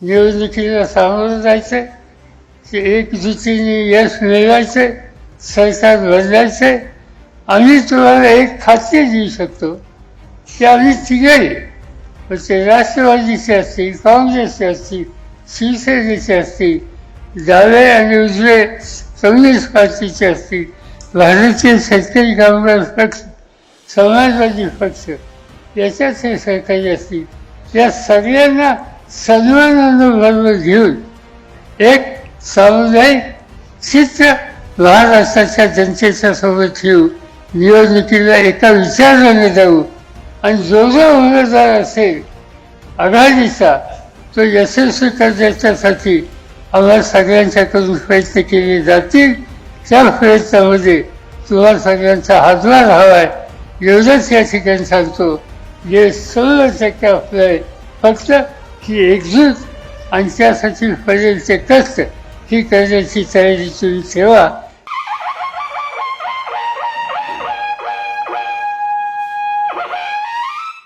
निवडणुकीला सामोरं जायचं की एकजुटीने यश मिळवायचं सरकार बदलायचं आम्ही तुम्हाला एक खात्री देऊ शकतो की आम्ही तिघे मग ते म्हणजे राष्ट्रवादीचे असतील काँग्रेसचे असतील शिवसेनेचे असतील डावे आणि उजवे कम्युनिस्ट पार्टीचे असतील भारतीय शेतकरी कामगार पक्ष समाजवादी पक्ष याच्यात हे सहकारी असतील. या सगळ्यांना सन्मानानं बरोबर घेऊन एक सामुदायिक चित्र महाराष्ट्राच्या जनतेच्या सोबत ठेवू निवडणुकीला एका विचाराने जाऊ आणि जो जो उमेदवार असेल आघाडीचा तो यशस्वी करण्याच्यासाठी आम्हाला सगळ्यांच्याकडून प्रयत्न केले जातील. त्या प्रयत्नामध्ये तुम्हाला सगळ्यांचा हातभार हवा आहे एवढंच या ठिकाणी सांगतो. जे सर्व टक्के आपलं फक्त ही एकजूट आणि त्यासाठी पडेल ते कष्ट ही करण्याची तयारीची सेवा